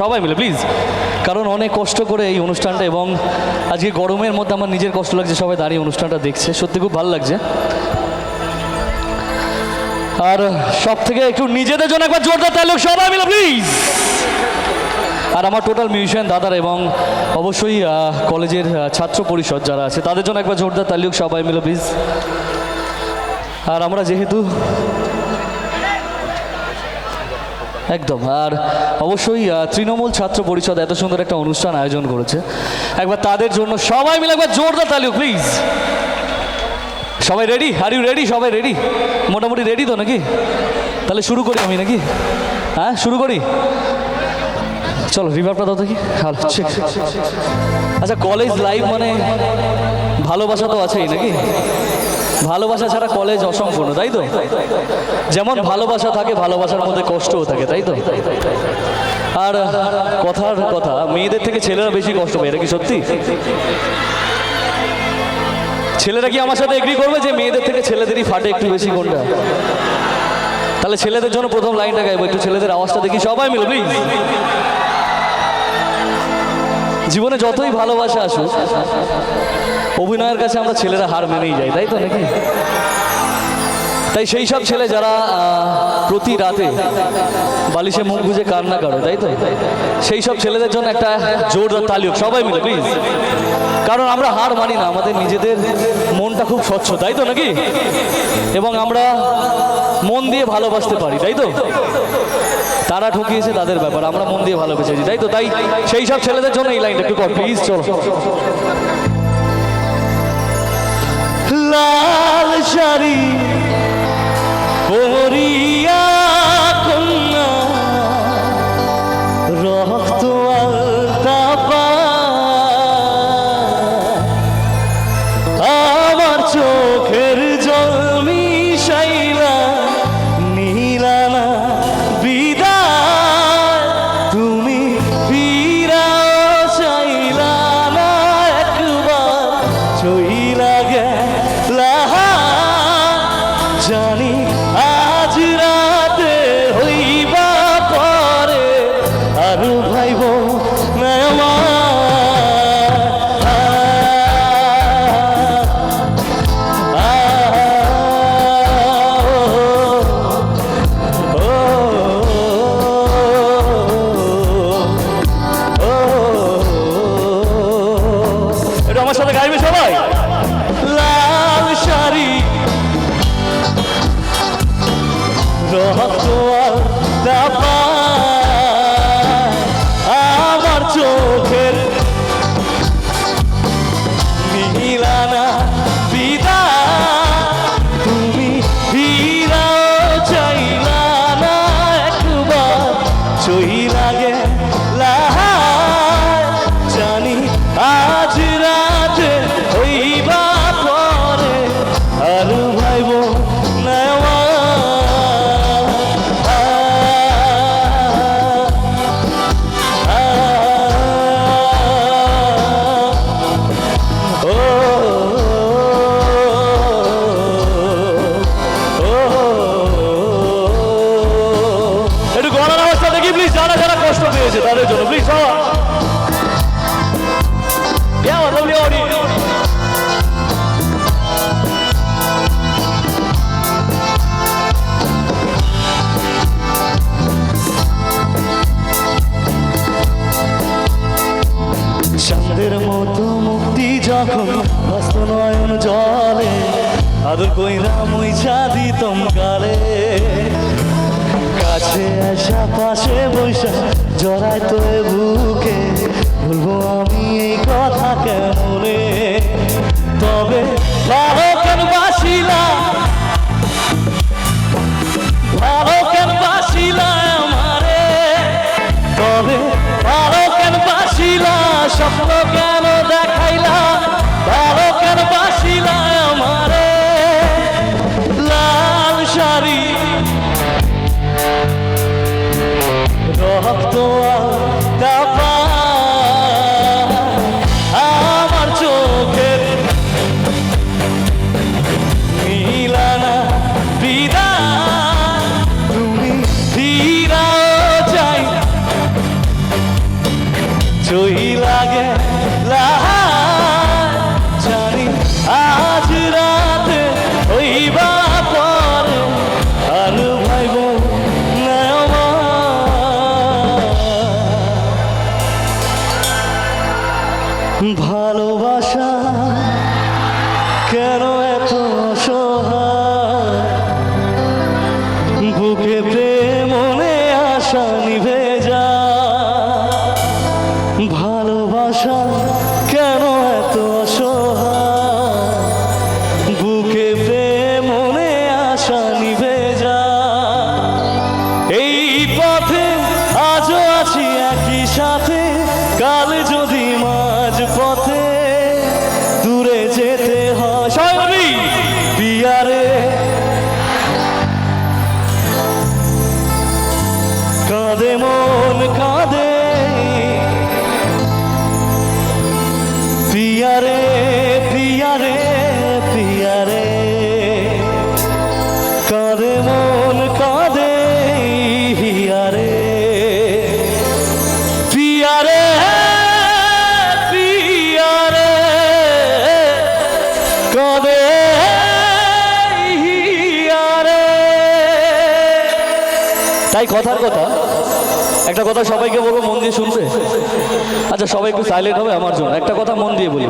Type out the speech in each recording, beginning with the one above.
সবাই মিলে প্লিজ কারণ অনেক কষ্ট করে এই অনুষ্ঠানটা এবং আজকে গরমের মধ্যে আমার নিজের কষ্ট লাগছে, সবাই দাঁড়িয়ে অনুষ্ঠানটা দেখছে। সত্যি খুব ভালো লাগছে। আর সব থেকে একটু নিজেদের জন্য একবার জোরদার তাহলে সবাই মিলে প্লিজ আর আমার টোটাল মিউজিশিয়ান দাদার এবং অবশ্যই কলেজের ছাত্র পরিষদ যারা আছে, তাদের জন্য একবার জোরদার তালিক, সবাই মিলে প্লিজ আর আমরা যেহেতু একদম। আর অবশ্যই তৃণমূল ছাত্র পরিষদ এত সুন্দর একটা অনুষ্ঠান আয়োজন করেছে। একবার তাদের জন্য সবাই মিলে একবার জোরদার তালিও প্লিজ সবাই রেডি আর ইউ রেডি সবাই রেডি মোটামুটি রেডি তো নাকি? তাহলে শুরু করি আমি নাকি? হ্যাঁ শুরু করি? চলো রিভারটা দাও দেখি। আচ্ছা কলেজ লাইফ মানে ভালোবাসা তো আছেই নাকি? ভালোবাসা ছাড়া কলেজ অসম্পূর্ণ, তাই তো? যেমন ভালোবাসা থাকে, ভালোবাসার মধ্যে কষ্টও থাকে, তাই তো? আর কথার কথা, মেয়েদের থেকে ছেলেরা বেশি কষ্ট পায়, এটা কি সত্যি? ছেলেরা কি আমার সাথে এগ্রি করবে যে মেয়েদের থেকে ছেলেদেরই ফাটে একটু বেশি কোনটা? তাহলে ছেলেদের জন্য প্রথম লাইনটা গাইবো, একটু ছেলেদের আওয়াজটা দেখি সবাই মিলে প্লিজ জীবনে যতই ভালোবাসা আসুক অভিনয়ের কাছে আমরা ছেলেরা হার মেনেই যাই তাই তো নাকি? তাই সেই সব ছেলে যারা প্রতি রাতে বালিশে মুখ গুজে কান্না করে, তাই তো? সেই সব ছেলেদের জন্য একটা জোরদার তালি হোক সবাই মিলে প্লিজ কারণ আমরা হার মানি না, আমাদের নিজেদের মনটা খুব স্বচ্ছ, তাই তো নাকি? এবং আমরা মন দিয়ে ভালোবাসতে পারি, তাই তো? তারা ঠকিয়েছে তাদের ব্যাপার, আমরা মন দিয়ে ভালোবেসেছি তাই তো? তাই সেই সব ছেলেদের জন্য এই লাইনটা একটু কর প্লিজ চলো। লাল শাড়ি পরিয়া Papa. এ বুকে বলব আমি এই কথা কেমনে? তবে কেন স্বপ্ন কেন দেখাইলা? ভালো কেন বাসিলা আমারে। লাল শাড়ি, রক্ত তাই কথার কথা, একটা কথা সবাইকে বলব, মন দিয়ে শুনবে। আচ্ছা সবাই একটু সাইলেন্ট হবে আমার জন্য। একটা কথা মন দিয়ে বলি।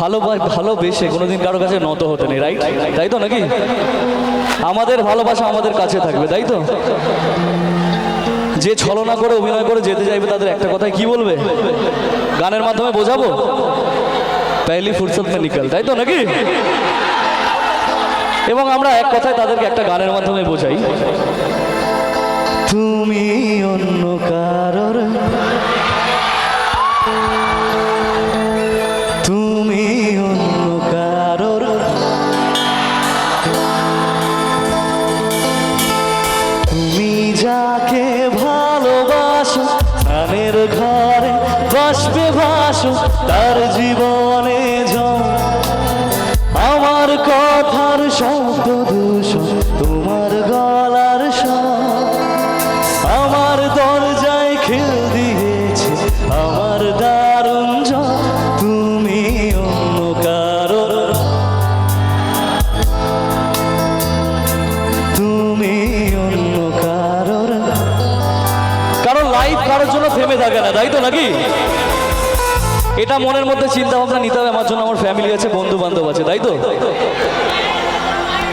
ভালো ভালোবেসে কোনোদিন কারও কাছে নত হতে নেই রাইট তাই তো নাকি? আমাদের ভালোবাসা আমাদের কাছে থাকবে, তাই তো? যে ছলনা করে, অভিনয় করে যেতে চাইবে তাদের একটা কথায় কি বলবে? গানের মাধ্যমে বোঝাবো? পেহলি ফুরসত মে নিকল তাই তো নাকি? এবং আমরা এক কথায় তাদেরকে একটা গানের মাধ্যমে বোঝাই। তুমি অন্য কারোর তুমি অন্য কারোর তুমি যাকে ভালোবাসো প্রাণের ঘরে বাসবে ভাসো, তার জীবনে এটা মনের মধ্যে চিন্তা ভাবনা নিতে হবে, আমার জন্য আমার ফ্যামিলি আছে বন্ধু বান্ধব আছে, তাই তো?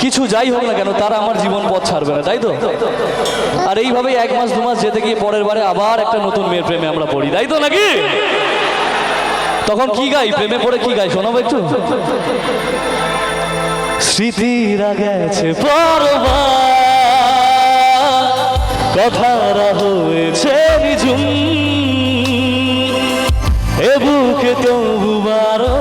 কিছু যাই হোক না কেন, তারা আমার জীবন পথ ছাড়বে না, তাই তো? আর এইভাবেই এক মাস, দু মাস যেতে গিয়ে পরের বারে আবার একটা নতুন মেয়ের প্রেমে আমরা পড়ি, তাই তো নাকি? তখন কি গাই? প্রেমে পড়ে কি গাই? শোনাবো একটু? স্মৃতিরা গেছে কথারা হয়েছে নিজুম। বুকে তবু বারো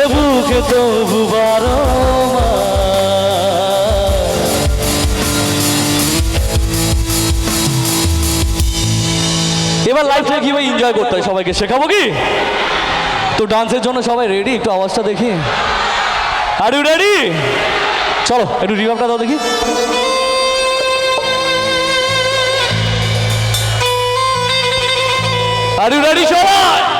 এ তবু বারো। এবার লাইফটা কীভাবে এনজয় করতে হয় সবাইকে। শেখাবো কি? তো ডান্সের জন্য সবাই রেডি একটু আওয়াজটা দেখি। আর ইউ রেডি চলো, একটু রিভাবটা দাও দেখি। আর ইউ রেডি সবাই?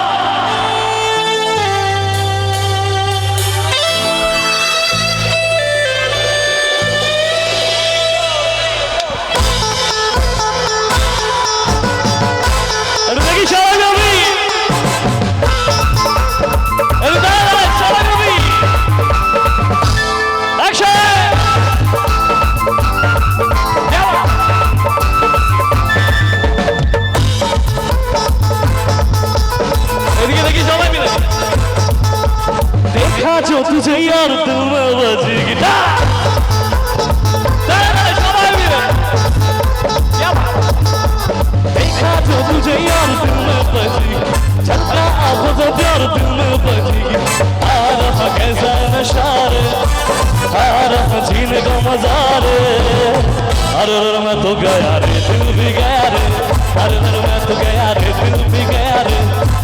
रे अरे अरे मैं तो गया रे दिल भी गया रे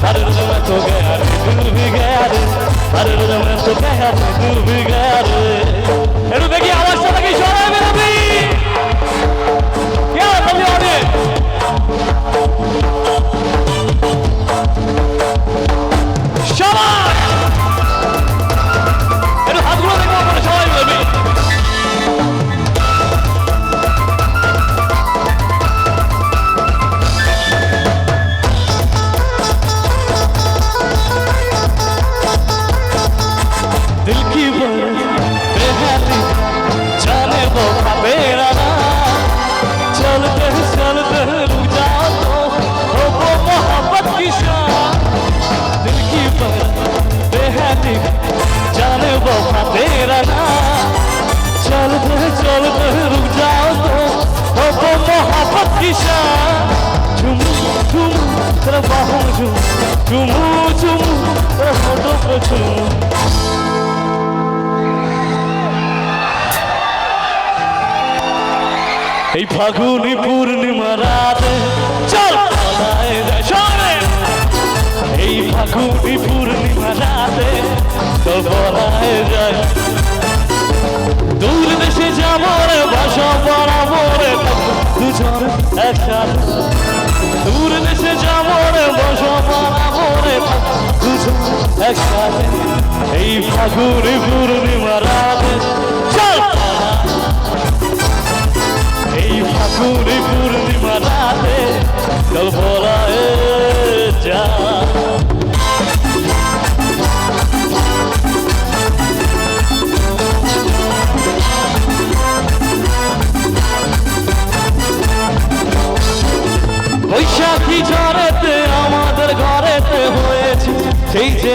अरे अरे मैं तो गया रे दिल भी गया रे अरे अरे मैं तो गया रे दिल भी गया रे ও মহাপত কিসা ঝুমু ঝুমু তোর বাহু ঝুমু ঝুমু ঝুমু এই ফাগুনি পূর্ণিমা রাতে চল। এই ফাগুনি পূর্ণিমা রাতে চল বলায় যায়। দুজন একসাথে। দূর দেশে যাব রে বাসা পড়াবো রে দুজন একসাথে। এই ফাগুনি পূর্ণিমা রাতে। এই ফাগুনি পূর্ণিমা রাতে বলায় যা। ঝড়েতে, আমাদের ঘরেতে হয়েছে সেই যে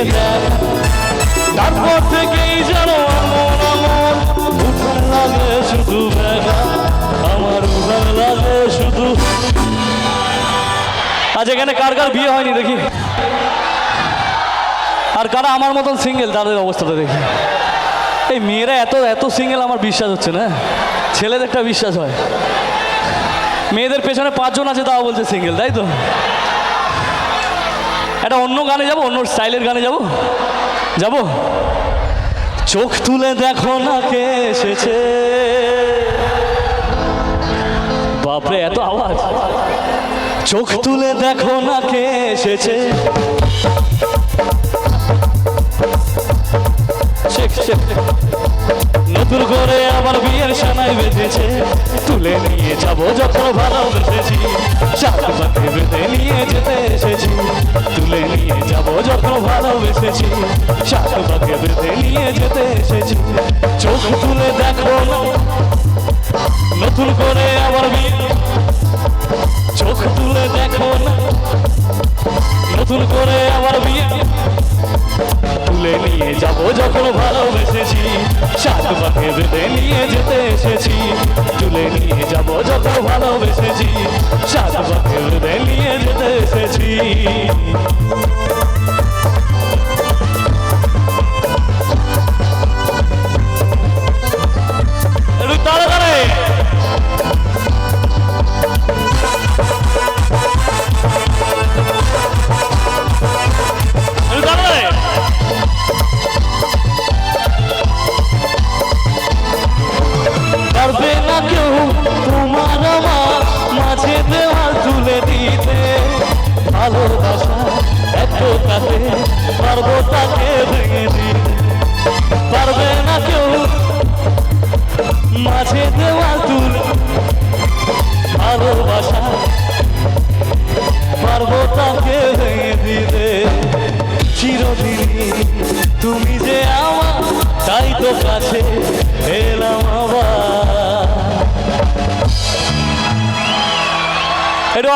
তারপর থেকেই যেন উঠান লাগে শুধু আমার উঠান লাগে শুধু আজ এখানে কার কার বিয়ে হয়নি দেখি। আর কারা আমার মতন সিঙ্গেল তাদের অবস্থাটা দেখি। এই মেয়েরা এত এত সিঙ্গেল আমার বিশ্বাস হচ্ছে না। ছেলেদের একটা বিশ্বাস হয়। মেয়েদের পেছনে পাঁচজন আছে তাও বলছে সিঙ্গেল তাই তো? একটা অন্য গানে যাব অন্য স্টাইলের গানে যাব? যাব? চোখ তুলে দেখো না কে এসেছে। বাপরে এত আওয়াজ। চোখ তুলে দেখো না কে এসেছে। শেখ, শেখ। সানাই বেঁধেছে? তুলে নিয়ে যাব যখন ভালোবেসেছি চার পাখি বেঁধে নিয়ে যেতে এসেছি। তুলে নিয়ে যাব যখন ভালোবেসেছি চার পাখি বেঁধে নিয়ে যেতে এসেছি। চোখ তুলে দেখো। নতুন করে আবার বিয়ে। চোখ তুলে দেখো। নতুন করে আবার বিয়ে। তুলে নিয়ে যাব যখন ভালোবেসেছি। সাত পাখে বেঁধে নিয়ে যেতে এসেছি। তুলে নিয়ে যাব যখন ভালোবেসেছি। সাত পাখে বেঁধে নিয়ে যেতে এসেছি।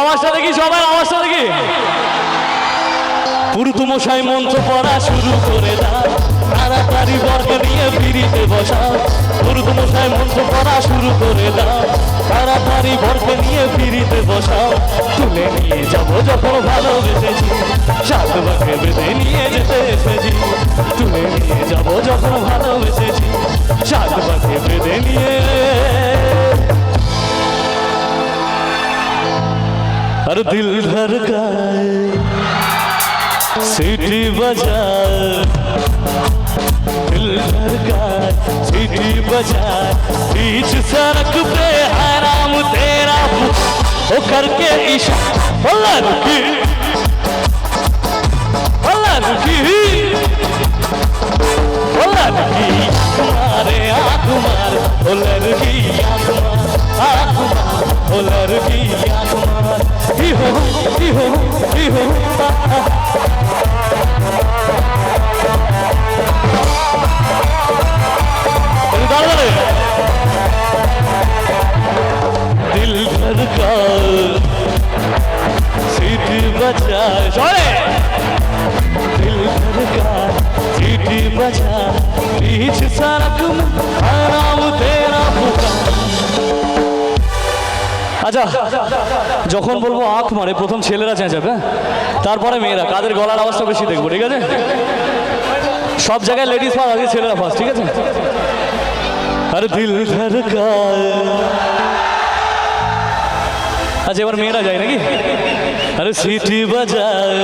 আওয়াজটা দেখি সবাই আওয়াজটা দেখি পুরুতু মশাই মন্ত্র পড়া শুরু করে দাও। তাড়াতাড়ি বর্গ নিয়ে ফিরিতে বসা মুরুদ মশাই মন্ত্র পড়া শুরু করে দাও। তাড়াতাড়ি বর্গ নিয়ে ফিরিতে বসা তুলে নিয়ে যাব যখন ভালোবেসেছি। সাত বেঁধে নিয়ে যেতে এসেছি। তুলে নিয়ে যাব যখন ভালোবেসেছি। সাত বেঁধে নিয়ে हर दिल भर गाए, सीटी बजाए, दिल भर गाए, सीटी बजाए, बीच सड़क पे हराम तेरा वो करके इशारा लड़की तुम्हारे आ तुम्हारे आ तुम्हारे आत्मा होलर की आत्मा ही हो ही हो ही हो दिल भर का सीटी बजा छोड़े दिल भर का सीटी बजा बीच सड़क में आराम तेरा पुकार আচ্ছা যখন বলব আঁখ মারে, প্রথম ছেলেরা চেঁচাবে হ্যাঁ? তারপরে মেয়েরা, কাদের গলার আওয়াজটা বেশি দেখব, ঠিক আছে? সব জায়গায় লেডিস ফার্স্ট আগে ছেলেরা ফার্স্ট ঠিক আছে? আরে দিল আচ্ছা এবার মেয়েরা যায় নাকি? আরে সিটি বাজায়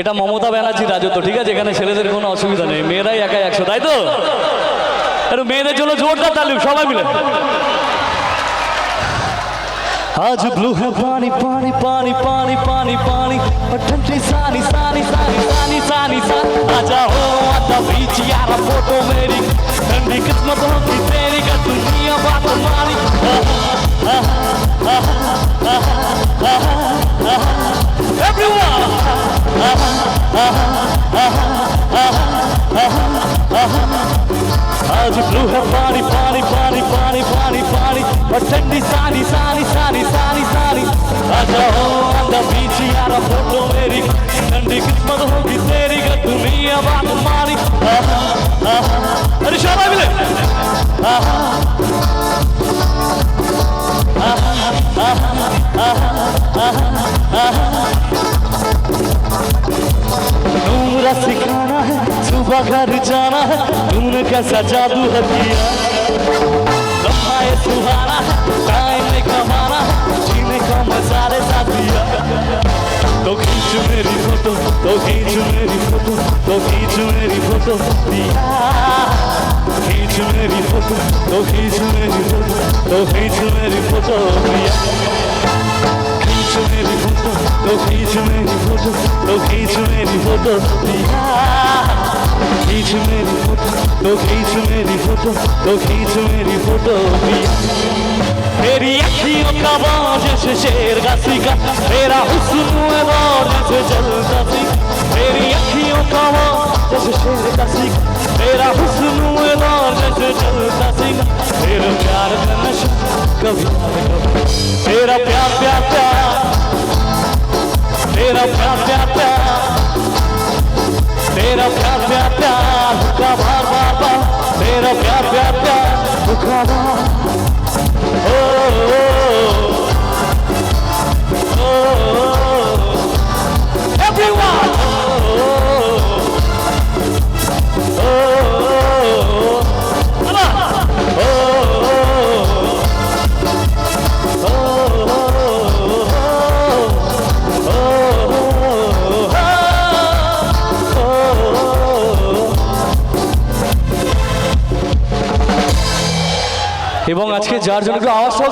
এটা মমতা ব্যানার্জির রাজত্ব, ঠিক আছে? এখানে ছেলেদের কোনো অসুবিধা নেই, মেয়েরাই একাই একশো, তাই তো? আরে মেয়েদের জন্য জোরদার তালি সবাই মিলে। आज ब्लू है पानी पानी पानी पानी पानी पानी। और ठंडी सानी सानी सानी सानी सानी सानी। आ जाओ आता बीच यार, फ़ोटो मेरी। ठंडी किस्मत होगी तेरी का दुनिया बात मारी Everyone! الأبراج فلوها فاري فاري فاري فاري فاري فاري وتندي ساري ساري ساري ساري ساري آجا هو آجا بيچي يارا فوٹو میری ٹھنڈی قسمت ہوگی تیری گر دنیا بات ماری آہا آہا ارے شابہ ملے آہا آہا آہا آہا آہا آہا نورہ سکھانا ہے सुबह घर जाना है तूने कैसा जादू है किया लम्हा ये सुहाना, टाइम ने कमाना, जीने का मज़ा रे साथ। दिया तो खींच मेरी फ़ोटो तो खींच मेरी फ़ोटो तो खींच मेरी फ़ोटो, दिया। खींच मेरी फ़ोटो तो खींच मेरी फ़ोटो तो खींच मेरी फ़ोटो, दिया। फोटो तो खींच मेरी फोटो तो खींच मेरी फोटो दिया खींच मेरी फोटो तो खींच मेरी फोटो तो खींच मेरी फोटो दिया तेरी अखियों का बाण जैसे शेर का सीखा तेरा हुस्न है बाण जैसे जलता सी तेरी अखियों का बाण जैसे शेर का सीखा तेरा हुस्न है बाण जैसे जलता सी तेरा प्यार का नशा कभी कभी तेरा प्यार प्यार प्यार ਤੇਰਾ ਪਿਆਰ ਪਿਆਰ ਪਿਆਰ ਤੇਰਾ ਪਿਆਰ ਪਿਆਰ ਪਿਆਰ ਹੁਕਾ ਬਾਰ ਬਾਰ ਬਾਰ ਤੇਰਾ ਪਿਆਰ ਪਿਆਰ ਪਿਆਰ ਹੁਕਾ ਬਾਰ ਓ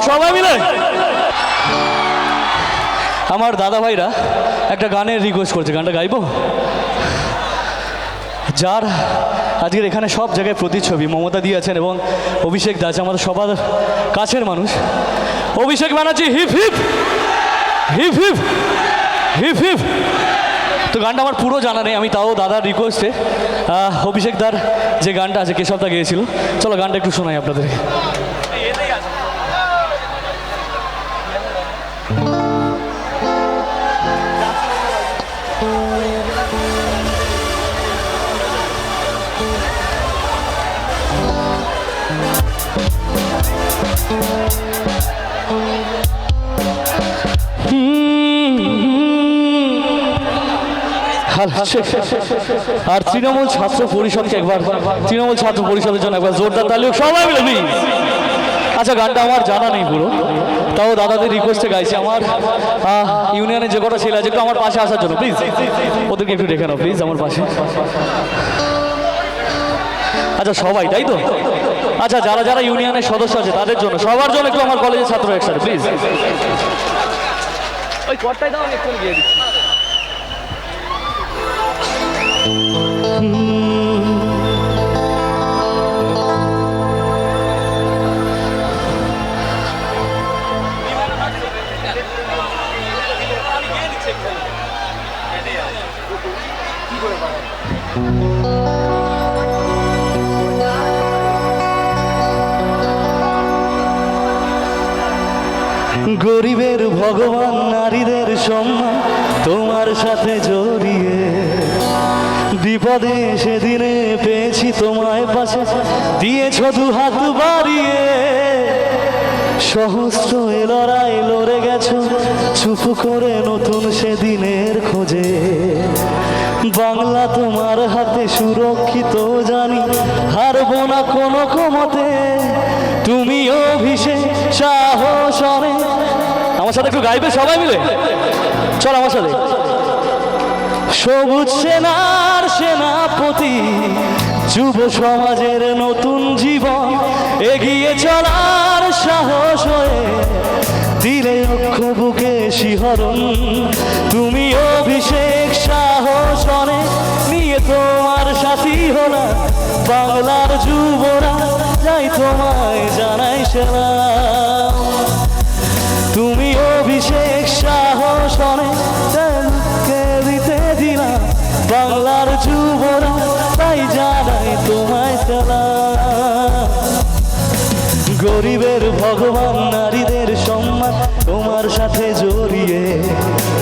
সবাই মিলে। আমার দাদা ভাইরা একটা গানের রিকোয়েস্ট করছে, গানটা গাইবো? যার আজকের এখানে সব জায়গায় প্রতিচ্ছবি, মমতা দিয়ে আছেন এবং অভিষেক দাস, আমাদের সবার কাছের মানুষ। Abhishek Banerjee, hip hip! Hip hip! Hip hip! তো গানটা আমার পুরো জানা নেই, আমি তাও দাদার রিকোয়েস্টে অভিষেক দার যে গানটা আছে, কেশবদা গিয়েছিল। চলো গানটা একটু শোনাই আপনাদেরকে আর তৃণমূল ছাত্র পরিষদকে একবার, তৃণমূল ছাত্র পরিষদের জন্য একবার জোরদার তালি হোক। সবাই মিলে। আচ্ছা গানটা আমার জানা নেই পুরো। তাও দাদাদের রিকোয়েস্টে গাইছি আমার। ইউনিয়নে যে কটা ছেলে আছে, একটু আমার পাশে আসার জন্য প্লিজ ওদেরকে একটু ডেকে নাও প্লিজ আমার পাশে। আচ্ছা সবাই, তাই তো? আচ্ছা যারা যারা ইউনিয়নের সদস্য আছে, তাদের জন্য, সবার জন্য একটু আমার কলেজের ছাত্র একসাথে প্লিজ ওই কটটাই দাও, আমি একটু দিয়ে দিচ্ছি। গরিবের ভগবান নারীদের সম্মান তোমার সাথে জড়িয়ে বিপদে সেদিনে পেয়েছি তোমায় পাশে। দিয়েছ দু হাত বাড়িয়ে। সহস্র লড়াই লড়ে গেছো, চুপ করে নতুন সেদিনের খোঁজে। বাংলা তোমার হাতে সুরক্ষিত জানি, হারবো না কোনো ক্ষমতে। তুমি অভিষেক সাহস অনেক আমার সাথে একটু গাইবে সবাই মিলে? চল আমার সাথে। সবুজ সেনার সেনাপতি, যুব সমাজের নতুন জীবন এগিয়ে চলার সাহস হয়ে দিলে অক্ষ বুকে শিহরণ। তুমি অভিষেক সাহস অনেক নিয়ে তোমার সাথী হলা। বাংলার যুবরা, যাই তোমায় জানাই সেলাম তুমি অভিষেক সাহস দিলাম বাংলার যুবরা তাই জানাই তোমায় সালাম। গরিবের ভগবান নারীদের সম্মান তোমার সাথে জড়িয়ে।